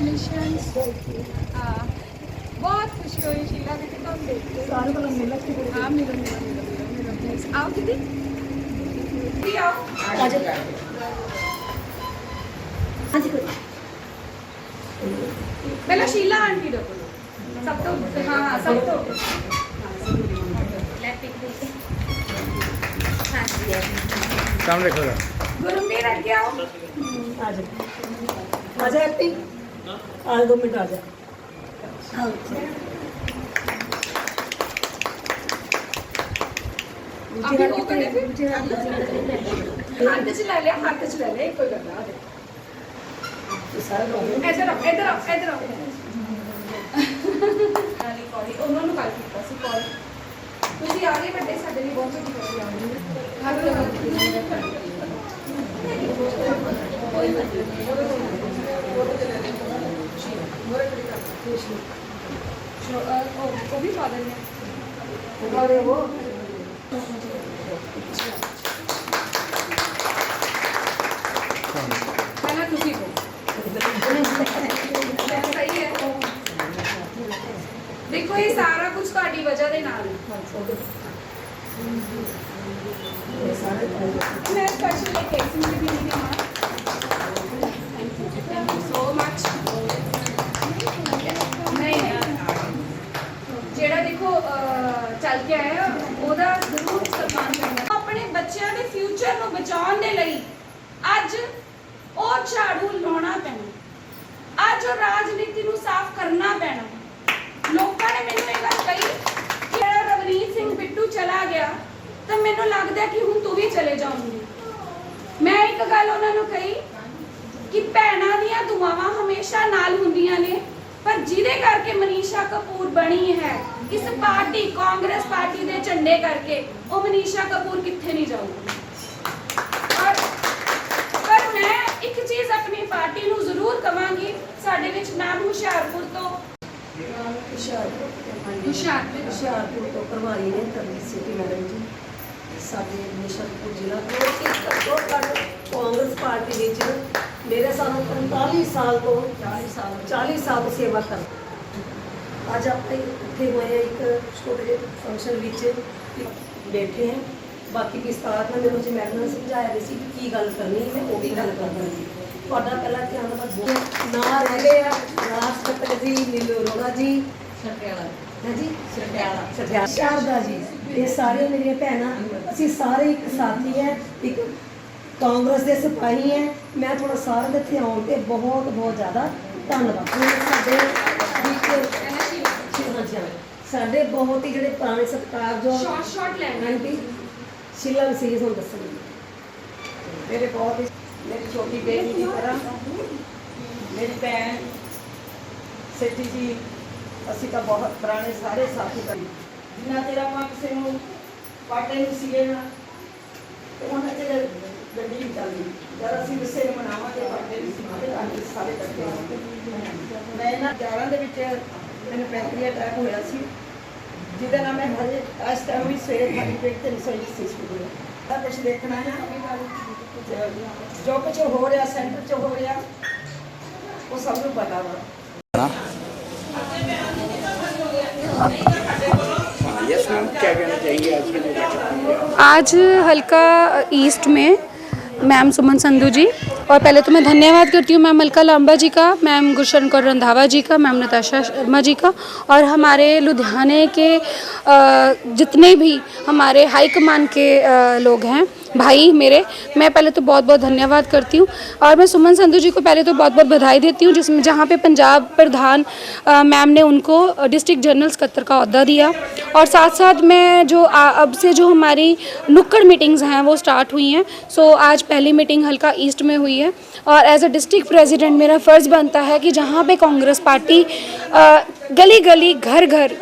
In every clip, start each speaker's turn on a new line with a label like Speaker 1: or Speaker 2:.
Speaker 1: Congratulations ਬਹੁਤ ਖੁਸ਼ੀ ਹੋਈ ਸ਼ੀਲਾ ਦੀ ਤੁਹਾਨੂੰ ਦੇਖ ਕੇ
Speaker 2: ਸਾਰੇ ਕੋਲ ਮਿਲ ਕੇ
Speaker 1: ਹਾਂ ਮਿਲੋ ਮਿਲੋ ਮਿਲੋ ਮਿਲੋ ਮਿਲੋ ਪਲੀਜ਼ ਆਓ ਦੀਦੀ ਦੀਦੀ ਆਓ
Speaker 2: ਅੱਜ ਅੱਜ ਕੋਈ
Speaker 1: ਪਹਿਲਾਂ ਸ਼ੀਲਾ ਆਂਟੀ ਦਾ ਕੋਲ ਸਭ ਤੋਂ ਹਾਂ ਹਾਂ ਸਭ ਤੋਂ ਆਓ ਅਭੀ ਉਹ ਕਰੇ ਫਿਰ ਹੱਥ ਚ ਲੈ ਲਿਆ ਹੱਥ ਚ ਲੈ ਲਿਆ ਕੋਈ ਗੱਲ ਨਾ
Speaker 2: ਸਾਰਾ ਲੋਕ
Speaker 1: ਇੱਧਰ ਆਓ ਇੱਧਰ ਆਓ ਇੱਧਰ ਆਓ। ਨਾਲੀ ਕਾਲੀ ਉਹਨਾਂ ਨੂੰ ਕਾਲ ਕੀਤਾ ਸੀ ਕਾਲ ਤੁਸੀਂ ਆ ਗਏ ਵੱਡੇ ਸਾਡੇ ਲਈ ਬਹੁਤ ਛੋਟੀ ਕਰ ਉਹ ਵੀ ਫਾਦਰ ਨੇ
Speaker 2: ਅਰੇ ਉਹ
Speaker 1: ਪਹਿਲਾਂ ਤੁਸੀਂ ਕਹੋ ਸਹੀ ਹੈ ਦੇਖੋ ਇਹ ਸਾਰਾ ਕੁਝ ਤੁਹਾਡੀ ਵਜ੍ਹਾ ਦੇ ਨਾਲ ਹੈ।
Speaker 2: ਸਾਰੇ
Speaker 1: ਮੈਂ ਸਪੈਸ਼ਲ ਇੱਕ ਐਕਸਨ ਦੀ ਵੀ ਨਹੀਂ ਹਾਂ ਥੈਂਕ ਯੂ ਸੋ ਮਚ ਨਹੀਂ ਜਿਹੜਾ ਦੇਖੋ ਅਹ, ਚੱਲ ਕੇ ਆਇਆ ਉਹਦਾ ਜ਼ਰੂਰ ਸਨਮਾਨ ਕਰਨਾ ਆਪਣੇ ਬੱਚਿਆਂ ਦੇ ਫਿਊਚਰ ਨੂੰ ਦੇ ਲਈ ਅੱਜ ਉਹ ਝਾੜੂ ਲਾਉਣਾ ਪੈਣਾ। ਅੱਜ ਉਹ ਰਾਜਨੀਤੀ ਨੂੰ ਸਾਫ਼ ਕਰਨਾ ਪੈਣਾ। ਲੋਕਾਂ ਨੇ ਮੈਨੂੰ ਇਹ ਗੱਲ ਕਹੀ ਜਿਹੜਾ ਰਵਨੀਤ ਸਿੰਘ ਬਿੱਟੂ ਚਲਾ ਗਿਆ, ਤਾਂ ਮੈਨੂੰ ਲੱਗਦਾ ਕਿ ਹੁਣ ਤੂੰ ਵੀ ਚਲੇ ਜਾਊਂਗੀ। ਮੈਂ ਇੱਕ ਗੱਲ ਉਹਨਾਂ ਨੂੰ ਕਹੀ ਕਿ ਭੈਣਾਂ ਦੀਆਂ ਦੁਆਵਾਂ ਹਮੇਸ਼ਾ ਨਾਲ ਹੁੰਦੀਆਂ ਨੇ, ਪਰ ਜਿਹਦੇ ਕਰਕੇ ਮਨੀਸ਼ਾ ਕਪੂਰ ਬਣੀ ਹੈ, ਇਸ ਪਾਰਟੀ, ਕਾਂਗਰਸ ਪਾਰਟੀ ਦੇ ਝੰਡੇ ਕਰਕੇ ਉਹ ਮਨੀਸ਼ਾ ਕਪੂਰ ਕਿੱਥੇ ਨਹੀਂ ਜਾਊਗੀ ਔਰ ਪਰ ਮੈਂ ਇੱਕ ਚੀਜ਼ ਆਪਣੀ ਪਾਰਟੀ ਨੂੰ ਜ਼ਰੂਰ ਕਵਾਂਗੀ। ਸਾਡੇ ਵਿੱਚ ਨਾਮ ਹੁਸ਼ਿਆਰਪੁਰ ਤੋਂ।
Speaker 2: ਹੁਸ਼ਿਆਰਪੁਰ
Speaker 1: ਹੁਸ਼ਿਆਰਪੁਰ
Speaker 2: ਹੁਸ਼ਿਆਰਪੁਰ ਤੋਂ ਪ੍ਰਭਾਰੀ ਨੇ ਤਰਨੀ ਸਿਟੀ ਮੈਡਮ ਜੀ ਸਾਡੇ ਨਿਸ਼ਾਨਪੁਰ ਜ਼ਿਲ੍ਹਾ ਤੋਂ ਕਿ ਘੱਟੋ ਘੱਟ ਕਾਂਗਰਸ ਪਾਰਟੀ ਵਿੱਚ ਮੇਰੇ ਸਾਨੂੰ 45 ਸਾਲ ਤੋਂ 40 ਸਾਲ। 40 ਸਾਲ ਤੋਂ ਸੇਵਾ ਕਰ ਅੱਜ ਆਪਾਂ ਇੱਥੇ ਹੋਏ ਹਾਂ ਇੱਕ ਛੋਟੇ ਜਿਹੇ ਫੰਕਸ਼ਨ ਵਿੱਚ। ਬੈਠੇ ਹਾਂ। ਬਾਕੀ ਵਿਸਤਾਰ ਨਾਲ ਮੈਨੂੰ ਜੀ ਮੈਡਮ ਨੇ ਸਮਝਾਇਆ ਵੀ ਸੀ ਕਿ ਕੀ ਗੱਲ ਕਰਨੀ ਹੈ ਉਹ ਵੀ ਗੱਲ ਕਰਨੀ ਹੈ ਤੁਹਾਡਾ ਪਹਿਲਾ ਧਿਆਨ ਬਹੁਤ ਨਾ ਰਹਿੰਦੇ ਆ ਰਾਸ਼ਟਰਪਤੀ ਜੀ ਨੀਲੂ ਅਰੋੜਾ ਜੀ।
Speaker 3: ਛਟਿਆਲਾ
Speaker 2: ਹੈ ਜੀ? ਸ਼ਾਰਦਾ ਜੀ ਇਹ ਸਾਰੇ ਮੇਰੀਆਂ ਭੈਣਾਂ ਅਸੀਂ ਸਾਰੇ ਇੱਕ ਸਾਥੀ ਹੈ ਇੱਕ ਕਾਂਗਰਸ ਦੇ ਸਿਪਾਹੀ ਹੈ। ਮੈਂ ਥੋੜਾ ਸਾਰਿਆਂ ਦੇ ਇੱਥੇ ਆਉਣ ਤੇ ਬਹੁਤ ਬਹੁਤ ਜ਼ਿਆਦਾ ਧੰਨਵਾਦ। ਸਾਡੇ। ਸਾਡੇ ਬਹੁਤ ਹੀ ਜਿਹੜੇ ਪੁਰਾਣੇ ਸਤਿਕਾਰਯੋਗ
Speaker 1: ਸ਼ਾਰਟ ਸ਼ਾਰਟ ਲੈਣਾ
Speaker 2: ਆਂਟੀ ਸ਼ੀਲਾ ਮਸੀਹ ਹੁਣ ਦੱਸਣਗੇ
Speaker 3: ਮੇਰੇ ਬਹੁਤ ਹੀ ਮੇਰੀ ਛੋਟੀ ਬੇਟੀ ਦੀ ਤਰ੍ਹਾਂ ਮੇਰੀ ਭੈਣ, ਸੇਠੀ ਜੀ, ਅਸੀਂ ਤਾਂ ਬਹੁਤ ਪੁਰਾਣੇ ਸਾਰੇ ਸਾਥੀ ਬਣ ਜਿੰਨਾ ਤੇਰਾ ਆਪਾਂ ਕਿਸੇ ਨੂੰ ਪਾਟੇ ਨੂੰ ਸੀਗੇ ਨਾ, ਤੇ ਉਹਨਾਂ ਚਿਰ ਗੱਡੀ ਨਹੀਂ ਚੱਲਦੀ ਜਦ ਅਸੀਂ ਕਿਸੇ ਨੂੰ ਮਨਾਵਾਂਗੇ ਪਾਟੇ ਨੂੰ ਸੀਗੇ ਤਾਂ ਸਾਰੇ ਇਕੱਠੇ ਹੋਵਾਂਗੇ ਮੈਂ ਇਹਨਾਂ ਜਾਲਾਂ ਦੇ ਵਿੱਚ ਮੈਨੂੰ ਪੈਂਕਰੀ ਅਟੈਕ ਹੋਇਆ ਸੀ, ਜਿਹਦੇ ਨਾਲ ਮੈਂ ਹਜੇ ਇਸ ਟਾਈਮ ਵੀ ਸਵੇਰੇ ਖਾਲੀ ਪੇਟ ਤੇ ਰਸੋਈ ਸੀ ਸਕੂਲ ਤਾਂ ਕੁਝ ਦੇਖਣਾ ਹੈ ਜੋ ਕੁਝ ਹੋ ਰਿਹਾ ਸੈਂਟਰ ਚ ਹੋ ਰਿਹਾ ਉਹ ਸਭ ਨੂੰ ਪਤਾ ਵਾ
Speaker 4: यस मैम क्या कहना चाहेंगे आज के जो बैठक हुई है
Speaker 5: आज हल्का ईस्ट में मैम सुमन संधू जी और पहले तो मैं धन्यवाद करती हूँ मैम मलका लांबा जी का, मैम गुरशन कौर रंधावा जी का, मैम नताशा शर्मा जी का और हमारे लुधियाने के जितने भी हमारे हाई कमान के लोग हैं भाई मेरे मैं पहले तो बहुत बहुत धन्यवाद करती हूँ। और मैं सुमन संधू जी को पहले तो बहुत बहुत बधाई देती हूँ जिसमें जहाँ पे पंजाब प्रधान मैम ने उनको डिस्ट्रिक्ट जनरल सकत्र का अहदा दिया। और साथ साथ मैं जो आ, अब से जो हमारी नुक्कड़ मीटिंग्स हैं वो स्टार्ट हुई हैं। सो आज पहली मीटिंग हल्का ईस्ट में हुई है। और एज अ डिस्ट्रिक्ट प्रेजिडेंट मेरा फ़र्ज़ बनता है कि जहाँ पर कांग्रेस पार्टी गली गली घर घर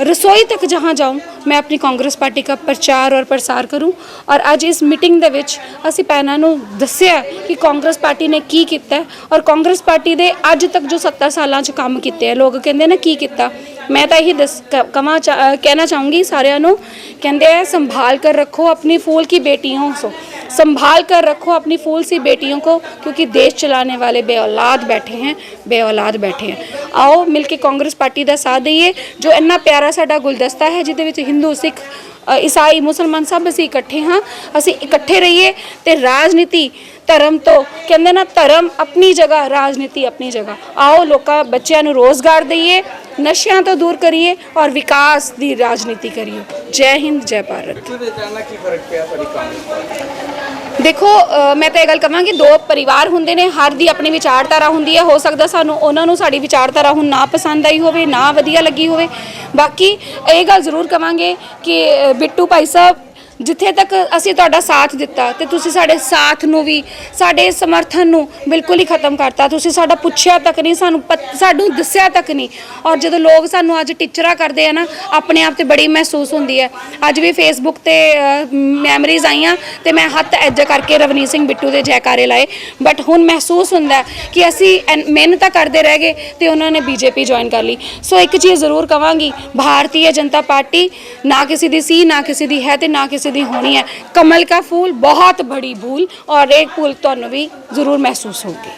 Speaker 5: रसोई तक जहाँ जाऊँ ਮੈਂ ਆਪਣੀ ਕਾਂਗਰਸ ਪਾਰਟੀ ਦਾ ਪ੍ਰਚਾਰ ਔਰ ਪ੍ਰਸਾਰ ਕਰੂੰ ਔਰ ਅੱਜ ਇਸ ਮੀਟਿੰਗ ਦੇ ਵਿੱਚ ਅਸੀਂ ਭੈਣਾਂ ਨੂੰ ਦੱਸਿਆ ਕਿ ਕਾਂਗਰਸ ਪਾਰਟੀ ਨੇ ਕੀ ਕੀਤਾ ਹੈ ਔਰ ਕਾਂਗਰਸ ਪਾਰਟੀ ਦੇ ਅੱਜ ਤੱਕ ਜੋ 70 ਸਾਲਾਂ 'ਚ ਕੰਮ ਕੀਤੇ ਆ ਲੋਕ ਕਹਿੰਦੇ ਨੇ ਕੀ ਕੀਤਾ ਮੈਂ ਤਾਂ ਇਹੀ ਦੱਸ ਕ- ਕਵਾਂ ਚਾ- ਅ, ਕਹਿਣਾ ਚਾਹੂੰਗੀ ਸਾਰਿਆਂ ਨੂੰ ਕਹਿੰਦੇ ਆ ਸੰਭਾਲ ਕਰ ਰੱਖੋ ਆਪਣੀ ਫੂਲ ਕੀ ਬੇਟੀਆਂ ਸੋ संभाल कर रखो अपनी फूल सी बेटियों को क्योंकि देश चलाने वाले बे औलाद बैठे हैं बे औलाद बैठे हैं आओ मिल के कांग्रेस पार्टी ਦਾ ਸਾਥ ਦਈਏ ਜੋ ਇੰਨਾ ਪਿਆਰਾ ਸਾਡਾ ਗੁਲਦਸਤਾ ਹੈ ਜਿਹਦੇ ਵਿੱਚ ਹਿੰਦੂ ਸਿੱਖ ਅ, ਈਸਾਈ ਮੁਸਲਮਾਨ ਸਭ ਅਸੀਂ ਇਕੱਠੇ ਹਾਂ। ਅਸੀਂ ਇਕੱਠੇ ਰਹੀਏ ਤੇ ਰਾਜਨੀਤੀ ਧਰਮ ਤੋਂ ਕਹਿੰਦੇ ਨਾ ਧਰਮ ਆਪਣੀ ਜਗ੍ਹਾ ਰਾਜਨੀਤੀ ਆਪਣੀ ਜਗ੍ਹਾ। ਆਓ ਲੋਕਾਂ ਬੱਚਿਆਂ ਨੂੰ ਰੋਜ਼ਗਾਰ ਦਈਏ ਨਸ਼ਿਆਂ ਤੋਂ ਦੂਰ ਕਰੀਏ ਔਰ ਵਿਕਾਸ ਦੀ ਰਾਜਨੀਤੀ ਕਰੀਏ। ਜੈ ਹਿੰਦ ਜੈ ਭਾਰਤ।
Speaker 4: ਕੀ ਫ਼ਰਕ ਪਿਆ ਤੁਹਾਡੀ ਕਾਂਗਰਸ
Speaker 5: ਦੇਖੋ ਮੈਂ ਤਾਂ ਇਹ ਗੱਲ ਕਹਾਂਗੀ ਦੋ ਪਰਿਵਾਰ ਹੁੰਦੇ ਨੇ, ਹਰ ਦੀ ਆਪਣੀ ਵਿਚਾਰਧਾਰਾ ਹੁੰਦੀ ਹੈ। ਹੋ ਸਕਦਾ ਸਾਨੂੰ ਉਹਨਾਂ ਨੂੰ ਸਾਡੀ ਵਿਚਾਰਧਾਰਾ ਹੁਣ ਨਾ ਪਸੰਦ ਆਈ ਹੋਵੇ, ਨਾ ਵਧੀਆ ਲੱਗੀ ਹੋਵੇ। ਬਾਕੀ ਇਹ ਗੱਲ ਜ਼ਰੂਰ ਕਵਾਂਗੇ ਕਿ ਬਿੱਟੂ ਭਾਈ ਸਾਹਿਬ ਜਿੱਥੇ ਤੱਕ ਅਸੀਂ ਤੁਹਾਡਾ ਸਾਥ ਦਿੱਤਾ ਤੇ ਤੁਸੀਂ ਸਾਡੇ ਸਾਥ ਨੂੰ ਵੀ, ਸਾਡੇ ਸਮਰਥਨ ਨੂੰ ਬਿਲਕੁਲ ਹੀ ਖਤਮ ਕਰਤਾ। ਤੁਸੀਂ ਸਾਡਾ ਪੁੱਛਿਆ ਤੱਕ ਨਹੀਂ, ਸਾਨੂੰ ਪਤ- ਸਾਨੂੰ ਦੱਸਿਆ ਤੱਕ ਨਹੀਂ। ਔਰ ਜਦੋਂ ਲੋਕ ਸਾਨੂੰ ਅੱਜ ਟੀਚਰਾ ਕਰਦੇ ਆ ਨਾ, ਆਪਣੇ ਆਪ ਤੇ ਬੜੀ ਮਹਿਸੂਸ ਹੁੰਦੀ ਹੈ। ਅੱਜ ਵੀ ਫੇਸਬੁੱਕ ਤੇ ਮੈਮਰੀਜ਼ ਆਈਆਂ ਤੇ ਮੈਂ ਹੱਥ ਐਜ ਕਰਕੇ ਰਵਨੀਤ ਸਿੰਘ ਬਿੱਟੂ ਦੇ ਜੈਕਾਰੇ ਲਾਏ। ਬਟ ਹੁਣ ਮਹਿਸੂਸ ਹੁੰਦਾ ਕਿ ਅਸੀਂ ਐਨ- ਮਿਹਨਤਾਂ ਕਰਦੇ ਰਹਿ ਗਏ ਤੇ ਉਹਨਾਂ ਨੇ ਬੀਜੇਪੀ ਜੁਆਇਨ ਕਰ ਲਈ। ਸੋ ਇੱਕ ਚੀਜ਼ ਜ਼ਰੂਰ ਕਵਾਂਗੀ, ਭਾਰਤੀ ਜਨਤਾ ਪਾਰਟੀ ਨਾ ਕਿਸੇ ਦੀ ਸੀ, ਨਾ ਕਿਸੇ ਦੀ ਹੈ ਤੇ ਨਾ ਕਿਸੇ ਦੀ ਹੋਣੀ ਹੈ। ਕਮਲ ਕਾ ਫੂਲ ਬਹੁਤ ਬੜੀ ਭੂਲ ਔਰ ਇੱਕ ਭੂਲ ਤੁਹਾਨੂੰ ਵੀ ਜ਼ਰੂਰ ਮਹਿਸੂਸ ਹੋਗੀ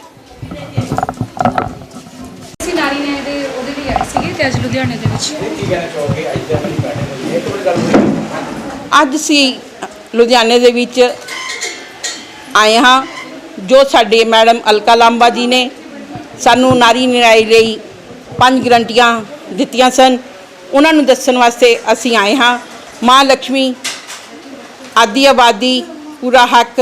Speaker 5: ਅਸੀਂ ਨਾਰੀ ਨੇ ਦੇ ਉਹਦੇ ਲਈ ਆਏ ਸੀਗੇ ਤੇ ਅੱਜ ਲੁਧਿਆਣੇ ਦੇ ਵਿੱਚ।
Speaker 4: ਕੀ ਕਹਿਣਾ ਚਾਹੋਗੇ? ਅੱਜ ਦੇ ਗੱਲ
Speaker 6: ਅਸੀਂ ਲੁਧਿਆਣੇ ਦੇ ਵਿੱਚ ਆਏ ਹਾਂ ਜੋ ਸਾਡੇ ਮੈਡਮ ਅਲਕਾ ਲਾਂਬਾ ਜੀ ਨੇ ਸਾਨੂੰ ਨਾਰੀ ਨਿਰਾਈ ਲਈ ਪੰਜ ਗਰੰਟੀਆਂ ਦਿੱਤੀਆਂ ਸਨ। ਉਹਨਾਂ ਨੂੰ ਦੱਸਣ ਵਾਸਤੇ ਅਸੀਂ ਆਏ ਹਾਂ। ਮਾਂ ਲక్ష్ਮੀ ਆਦੀ ਆਬਾਦੀ ਪੂਰਾ ਹੱਕ,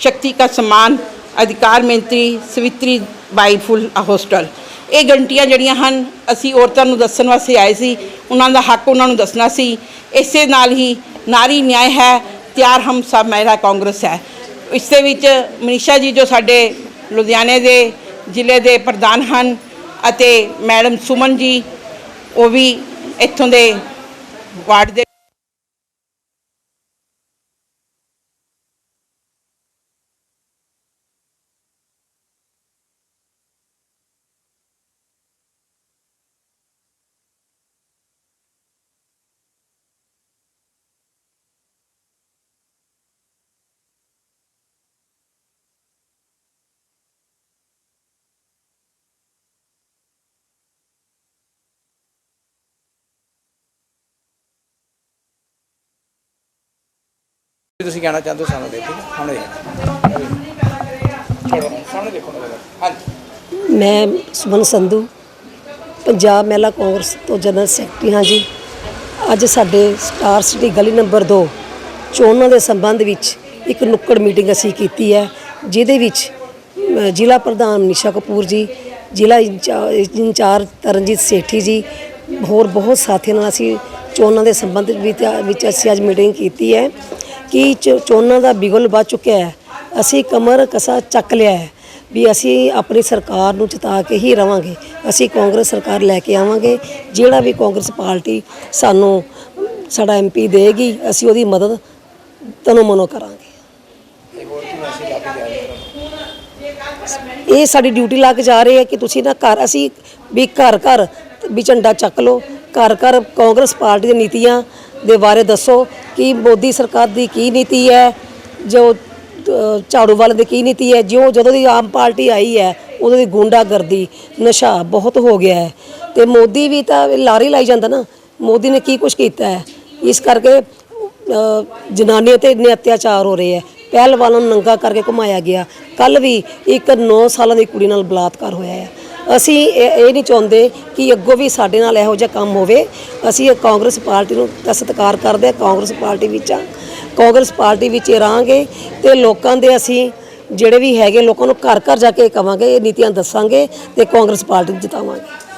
Speaker 6: ਸ਼ਕਤੀ ਦਾ ਸਮਾਨ, ਅਧਿਕਾਰ ਮੰਤਰੀ ਸਵਿਤਰੀ ਬਾਈ ਫੁੱਲ ਹੋਸਟਲ। ਇਹ ਗਰੰਟੀਆਂ ਜਿਹੜੀਆਂ ਹਨ, ਅਸੀਂ ਔਰਤਾਂ ਨੂੰ ਦੱਸਣ ਵਾਸਤੇ ਆਏ ਸੀ, ਉਹਨਾਂ ਦਾ ਹੱਕ ਉਹਨਾਂ ਨੂੰ ਦੱਸਣਾ ਸੀ। ਇਸੇ ਨਾਲ ਹੀ ਨਾਰੀ ਨਿਆਂ ਹੈ, ਤਿਆਰ ਹਮ ਸਭ ਮਹਿਰਾ ਕਾਂਗਰਸ ਹੈ। ਇਸ ਦੇ ਵਿੱਚ ਮਨੀਸ਼ਾ ਜੀ ਜੋ ਸਾਡੇ ਲੁਧਿਆਣੇ ਦੇ ਜ਼ਿਲ੍ਹੇ ਦੇ ਪ੍ਰਧਾਨ ਹਨ ਅਤੇ ਮੈਡਮ ਸੁਮਨ ਜੀ, ਉਹ ਵੀ ਇੱਥੋਂ ਦੇ ਵਾਰਡ ਦੇ
Speaker 4: ਤੁਸੀਂ ਕਹਿਣਾ ਚਾਹੁੰਦੇ ਹੋ ਸਾਨੂੰ ਦੇਖੋ ਸਾਹਮਣੇ ਚਲੋ, ਸਾਹਮਣੇ ਦੇਖੋ ਹਾਂਜੀ।
Speaker 2: ਮੈਂ ਸੁਮਨ ਸੰਧੂ, ਪੰਜਾਬ ਮਹਿਲਾ ਕਾਂਗਰਸ ਤੋਂ ਜਨਰਲ ਸੈਕਟਰੀ ਹਾਂ ਜੀ। ਅੱਜ ਸਾਡੇ ਸਟਾਰ ਸਿਟੀ ਗਲੀ ਨੰਬਰ 2 ਚੋਣਾਂ ਦੇ ਸੰਬੰਧ ਵਿੱਚ ਇੱਕ ਨੁੱਕੜ ਮੀਟਿੰਗ ਅਸੀਂ ਕੀਤੀ ਹੈ, ਜਿਹਦੇ ਵਿੱਚ ਜ਼ਿਲ੍ਹਾ ਪ੍ਰਧਾਨ ਨਿਸ਼ਾ ਕਪੂਰ ਜੀ, ਜ਼ਿਲ੍ਹਾ ਇੰਚਾ- ਇੰਚਾਰਜ ਤਰਨਜੀਤ ਸੇਠੀ ਜੀ, ਹੋਰ ਬਹੁਤ ਸਾਥੀਆਂ ਨਾਲ ਅਸੀਂ ਚੋਣਾਂ ਦੇ ਸੰਬੰਧ ਵਿੱਚ ਅਸੀਂ ਅੱਜ ਮੀਟਿੰਗ ਕੀਤੀ ਹੈ। ਕਿ ਚ- ਚੋਣਾਂ ਦਾ ਬਿਗਲ ਵੱਜ ਚੁੱਕਿਆ ਹੈ। ਅਸੀਂ ਕਮਰ ਕਸਾ ਚੱਕ ਲਿਆ ਹੈ ਵੀ ਅਸੀਂ ਆਪਣੀ ਸਰਕਾਰ ਨੂੰ ਜਿਤਾ ਕੇ ਹੀ ਰਵਾਂਗੇ। ਅਸੀਂ ਕਾਂਗਰਸ ਸਰਕਾਰ ਲੈ ਕੇ ਆਵਾਂਗੇ। ਜਿਹੜਾ ਵੀ ਕਾਂਗਰਸ ਪਾਰਟੀ ਸਾਨੂੰ ਸਾਡਾ ਐਮਪੀ ਦੇਗੀ, ਅਸੀਂ ਉਹਦੀ ਮਦਦ ਤਨੋ ਮਨੋ ਕਰਾਂਗੇ। ਇਹ ਸਾਡੀ ਡਿਊਟੀ ਲਾ ਕੇ ਜਾ ਰਹੇ ਹੈ ਕਿ ਤੁਸੀਂ ਨਾ ਘਰ ਅਸੀਂ ਵੀ ਘਰ ਘਰ ਵੀ ਝੰਡਾ ਚੱਕ ਲਓ। ਘਰ ਘਰ ਕਾਂਗਰਸ ਪਾਰਟੀ ਦੀਆਂ ਨੀਤੀਆਂ ਦੇ ਬਾਰੇ ਦੱਸੋ ਕਿ ਮੋਦੀ ਸਰਕਾਰ ਦੀ ਕੀ ਨੀਤੀ ਹੈ ਜੋ ਝਾੜੂ ਵਾਲੇ ਦੀ ਕੀ ਨੀਤੀ ਹੈ ਜਿਉਂ ਜਦੋਂ ਦੀ ਆਮ ਪਾਰਟੀ ਆਈ ਹੈ ਉਦੋਂ ਦੀ ਗੁੰਡਾਗਰਦੀ ਨਸ਼ਾ ਬਹੁਤ ਹੋ ਗਿਆ ਹੈ। ਤੇ ਮੋਦੀ ਵੀ ਤਾਂ ਲਾਰੀ ਲਾਈ ਜਾਂਦਾ ਨਾ ਮੋਦੀ ਨੇ ਕੀ ਕੁਝ ਕੀਤਾ ਹੈ? ਇਸ ਕਰਕੇ ਅ, ਜਨਾਨੀਆਂ ਤੇ ਇੰਨੇ ਅਤਿਆਚਾਰ ਹੋ ਰਹੇ ਹੈ। ਪਹਿਲਵਾਨਾਂ ਨੂੰ ਨੰਗਾ ਕਰਕੇ ਘੁਮਾਇਆ ਗਿਆ। ਕੱਲ ਵੀ ਇੱਕ 9 ਸਾਲਾਂ ਦੀ ਕੁੜੀ ਨਾਲ ਬਲਾਤਕਾਰ ਹੋਇਆ ਹੈ। ਅਸੀਂ ਇਹ ਇਹ ਨਹੀਂ ਚਾਹੁੰਦੇ ਕਿ ਅੱਗੋਂ ਵੀ ਸਾਡੇ ਨਾਲ ਇਹੋ ਜਿਹਾ ਕੰਮ ਹੋਵੇ। ਅਸੀਂ ਇਹ ਕਾਂਗਰਸ ਪਾਰਟੀ ਨੂੰ ਤਾਂ ਸਤਿਕਾਰ ਕਰਦੇ ਹਾਂ, ਕਾਂਗਰਸ ਪਾਰਟੀ ਵਿੱਚ ਆ। ਕਾਂਗਰਸ ਪਾਰਟੀ ਵਿੱਚ ਹੀ ਰਹਾਂਗੇ ਤੇ ਲੋਕਾਂ ਦੇ ਅਸੀਂ ਜਿਹੜੇ ਵੀ ਹੈਗੇ, ਲੋਕਾਂ ਨੂੰ ਘਰ ਘਰ ਜਾ ਕੇ ਕਵਾਂਗੇ, ਇਹ ਨੀਤੀਆਂ ਦੱਸਾਂਗੇ ਤੇ ਕਾਂਗਰਸ ਪਾਰਟੀ ਨੂੰ ਜਿਤਾਵਾਂਗੇ।